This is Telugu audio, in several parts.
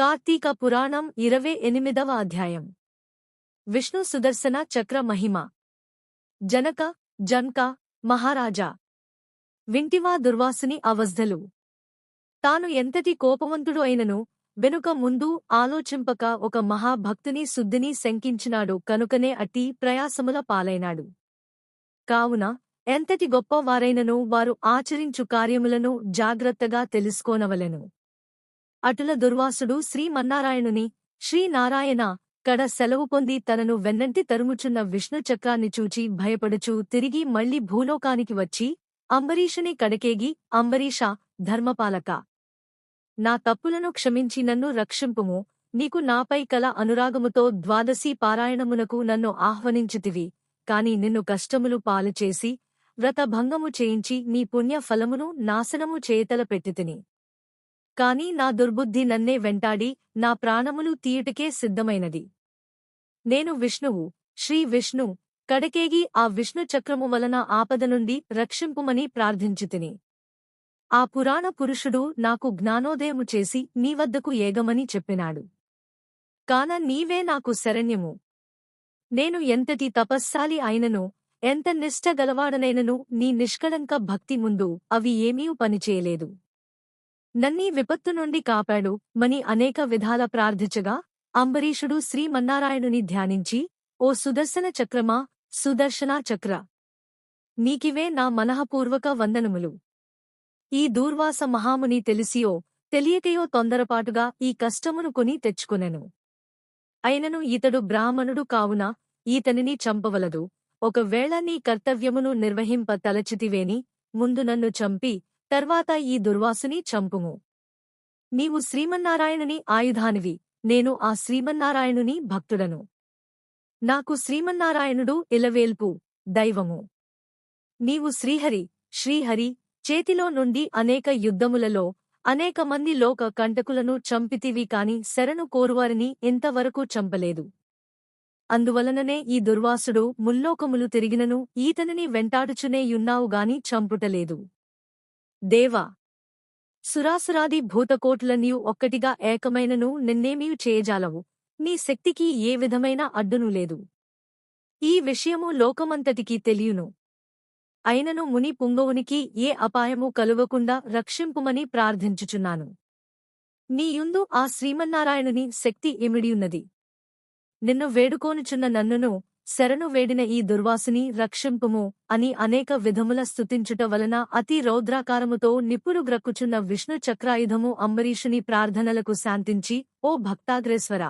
కార్తీక పురాణం ఇరవై ఎనిమిదవ అధ్యాయం. విష్ణు సుదర్శన చక్ర మహిమ. జనక జన్క మహారాజా. వింటివా దుర్వాసుని అవస్థలు. తాను ఎంతటి కోపవంతుడు అయినను వెనుక ముందు ఆలోచింపక ఒక మహాభక్తుని శుద్ధిని శంకించినాడు కనుకనే అట్టి ప్రయాసముల పాలైనాడు. కావున ఎంతటి గొప్పవారైనను వారు ఆచరించు కార్యములను జాగ్రత్తగా తెలుసుకోనవలెను. అటుల దుర్వాసుడు శ్రీమన్నారాయణుని శ్రీనారాయణ కడ సెలవు పొంది తనను వెన్నంటి తరుముచున్న విష్ణు చక్రాన్ని చూచి భయపడుచూ తిరిగి మళ్ళీ భూలోకానికి వచ్చి అంబరీషుని కడకేగి అంబరీష ధర్మపాలక! నా తప్పులను క్షమించి నన్ను రక్షింపుము. నీకు నాపై కల అనురాగముతో ద్వాదశీ పారాయణమునకు నన్ను ఆహ్వానించితివి. కాని నిన్ను కష్టములు పాలుచేసి వ్రతభంగము చేయించి నీ పుణ్య ఫలమును నాశనము చేతల పెట్టితిని కాని నా దుర్బుద్ధి నన్నే వెంటాడి నా ప్రాణములు తీయుటకే సిద్ధమైనది. నేను విష్ణువు శ్రీ విష్ణు కడకేగి ఆ విష్ణు చక్రము వలన ఆపద నుండి రక్షింపుమని ప్రార్థించితిని. ఆ పురాణ పురుషుడు నాకు జ్ఞానోదయము చేసి నీ వద్దకు ఏగమని చెప్పినాడు. కాన నీవే నాకు శరణ్యము. నేను ఎంతటి తపస్సాలి అయినను ఎంత నిష్ఠ గలవాడనైనను నీ నిష్కళంక భక్తి ముందు అవి ఏమీ పనిచేయలేదు. నన్నీ విపత్తు నుండి కాపాడు. మని అనేక విధాల ప్రార్థించగా అంబరీషుడు శ్రీమన్నారాయణుని ధ్యానించి ఓ సుదర్శన చక్రమా సుదర్శనా చక్ర! నీకివే నా మనఃపూర్వక వందనములు. ఈ దూర్వాస మహాముని తెలిసియో తెలియకయో తొందరపాటుగా ఈ కష్టమును కొని తెచ్చుకునెను. అయినను ఇతడు బ్రాహ్మణుడు కావున ఈతనిని చంపవలదు. ఒకవేళ నీ కర్తవ్యమును నిర్వహింప తలచితివేని ముందు నన్ను చంపి తర్వాత ఈ దుర్వాసుని చంపుము. నీవు శ్రీమన్నారాయణుని ఆయుధానివి. నేను ఆ శ్రీమన్నారాయణుని భక్తుడను. నాకు శ్రీమన్నారాయణుడు ఇలవేల్పు దైవము. నీవు శ్రీహరి శ్రీహరి చేతిలో నుండి అనేక యుద్ధములలో అనేక మంది లోక కంటకులను చంపితివి కాని శరణు కోరువారిని ఇంతవరకు చంపలేదు. అందువలననే ఈ దుర్వాసుడు ముల్లోకములు తిరిగినను ఈతనిని వెంటాడుచునేయున్నావుగాని చంపుటలేదు. దేవా! సురాసురాది భూతకోట్లన్నీ ఒక్కటిగా ఏకమైనను నిన్నేమీ చేయజాలవు. నీ శక్తికి ఏ విధమైన అడ్డును లేదు. ఈ విషయము లోకమంతటికీ తెలియును. అయినను ముని పుంగవునికి ఏ అపాయము కలువకుండా రక్షింపుమని ప్రార్థించుచున్నాను. నీయుందు ఆ శ్రీమన్నారాయణుని శక్తి ఇమిడియున్నది. నిన్ను వేడుకోనుచున్న నన్నును శరణు వేడిన ఈ దుర్వాసుని రక్షింపుము అని అనేక విధముల స్థుతించుట వలన అతి రౌద్రాకారముతో నిప్పులు గ్రక్కుచున్న విష్ణు చక్రాయుధము అంబరీషుని ప్రార్థనలకు శాంతించి ఓ భక్తాగ్రేశ్వర!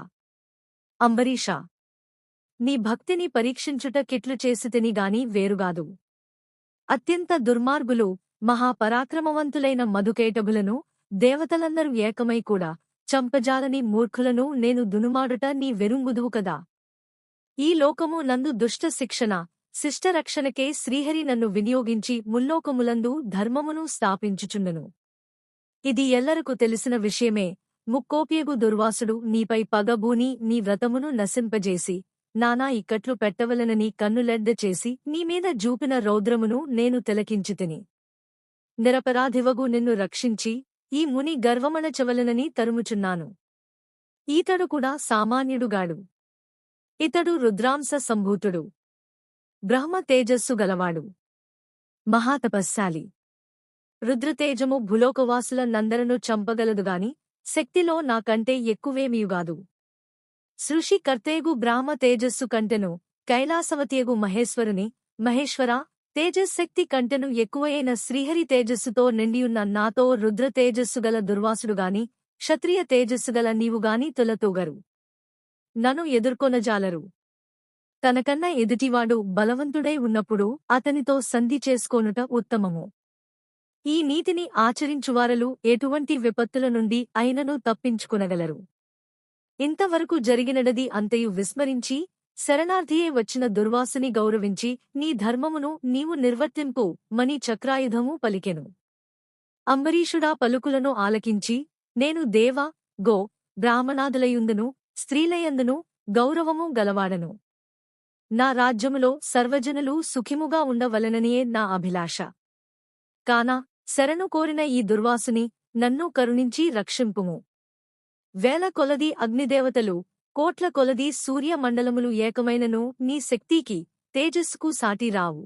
అంబరీష! నీ భక్తిని పరీక్షించుట కిట్లు చేసితిని గాని వేరుగాదు. అత్యంత దుర్మార్గులు మహాపరాక్రమవంతులైన మధుకేటభులను దేవతలందరూ ఏకమై కూడా చంపజాలని మూర్ఖులను నేను దునుమాడుట నీ వెరుంగుదువు కదా! ఈ లోకము నందు దుష్ట శిక్షణ శిష్టరక్షణకే శ్రీహరి నన్ను వినియోగించి ముల్లోకములందు ధర్మమును స్థాపించుచుండెను. ఇది ఎల్లరకు తెలిసిన విషయమే. ముక్కోపియగు దుర్వాసుడు నీపై పగబూని నీ వ్రతమును నశింపజేసి నానా ఇక్కట్లు పెట్టవలనని కన్నులెడ్డ చేసి నీమీద జూపిన రౌద్రమును నేను తిలకించితిని. నిరపరాధివగు నిన్ను రక్షించి ఈ ముని గర్వమణచవలనని తరుముచున్నాను. ఈతడు కూడా సామాన్యుడుగాడు. ఇతడు రుద్రాంశ సంభూతుడు. బ్రహ్మ తేజస్సు గలవాడు. మహాతపస్శాలి. రుద్రతేజము భులోకవాసుల నందరను చంపగలదుగాని శక్తిలో నాకంటే ఎక్కువేమీయుగాదు సృషికర్తేగు బ్రాహ్మ తేజస్సు కంటెను కైలాసవతియగు మహేశ్వరుని మహేశ్వర తేజశక్తి కంటెను ఎక్కువైన శ్రీహరి తేజస్సుతో నిండియున్న నాతో రుద్ర తేజస్సుగల దుర్వాసుడుగాని క్షత్రియ తేజస్సుగల నీవుగాని తొలతూగరు. నను ఎదుర్కొనజాలరు. తనకన్నా ఎదుటివాడు బలవంతుడై ఉన్నప్పుడు అతనితో సంధి చేసుకోనుట ఉత్తమము. ఈ నీతిని ఆచరించువారలు ఎటువంటి విపత్తుల నుండి అయినను తప్పించుకునగలరు. ఇంతవరకు జరిగినడది అంతయు విస్మరించి శరణార్థియే వచ్చిన దుర్వాసుని గౌరవించి నీ ధర్మమును నీవు నిర్వర్తింపు మని చక్రాయుధము పలికెను. అంబరీషుడా పలుకులను ఆలకించి నేను దేవ గో బ్రాహ్మణాదులయుందును స్త్రీలయందును గౌరవము గలవాడను. నా రాజ్యములో సర్వజనులు సుఖిముగా ఉండవలననియే నా అభిలాష. కాన శరణు కోరిన ఈ దుర్వాసుని నన్ను కరుణించి రక్షింపుము. వేల కొలది అగ్నిదేవతలు కోట్ల కొలది సూర్యమండలములు ఏకమైనను నీ శక్తికి తేజస్సుకు సాటిరావు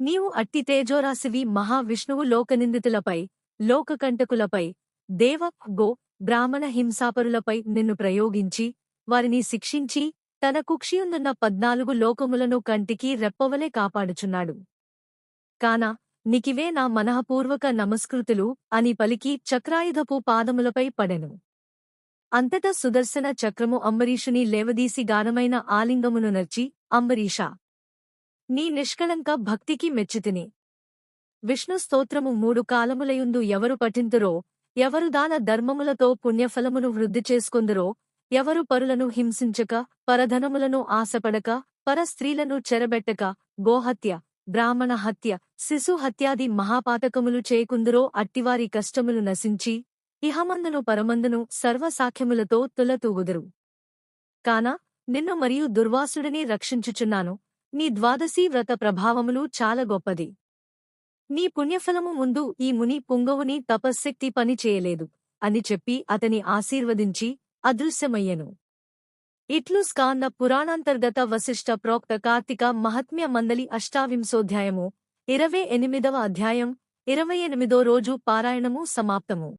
నీవు అట్టి తేజోరాశివి మహావిష్ణువు లోకనిందితులపై లోకకంటకులపై దేవ గో బ్రాహ్మణ హింసాపరులపై నిన్ను ప్రయోగించి వారిని శిక్షించి తన కుక్షియుందున్న పద్నాలుగు లోకములను కంటికి రెప్పవలే కాపాడుచున్నాడు. కాన నికివే నా మనఃపూర్వక నమస్కృతులు అని పలికి చక్రాయుధపు పాదములపై పడెను. అంతటా సుదర్శన చక్రము అంబరీషుని లేవదీసి గానమైన ఆలింగమును నర్చి అంబరీషా! నీ నిష్కళంక భక్తికి మెచ్చితిని. విష్ణు స్తోత్రము మూడు కాలములయుందు ఎవరు పఠింతురో ఎవరు దాన ధర్మములతో పుణ్యఫలమును వృద్ధి చేసుకుందరో ఎవరు పరులను హింసించక పరధనములను ఆశపడక పర స్త్రీలను చెరబెట్టక గోహత్య బ్రాహ్మణ హత్య శిశు హత్యాది మహాపాతకములు చేయకుందరో అట్టివారి కష్టములు నశించి ఇహమందును పరమందును సర్వసాఖ్యములతో తులతూగుదురు. కాన నిన్ను మరియు దుర్వాసుడిని రక్షించుచున్నాను. నీ ద్వాదశీ వ్రత ప్రభావములు చాలా గొప్పది. నీ పుణ్యఫలము ముందు ఈ ముని పుంగవుని తపశ్శక్తి పని చేయలేదు. అని చెప్పి అతని ఆశీర్వదించి అదృశ్యమయ్యెను. ఇట్లు స్కాంద పురాణాంతర్గత వశిష్ట ప్రోక్త కార్తిక మహాత్మ్య మందలి అష్టావింశోధ్యాయము ఇరవై ఎనిమిదవ అధ్యాయం ఇరవై ఎనిమిదో రోజు పారాయణము సమాప్తము.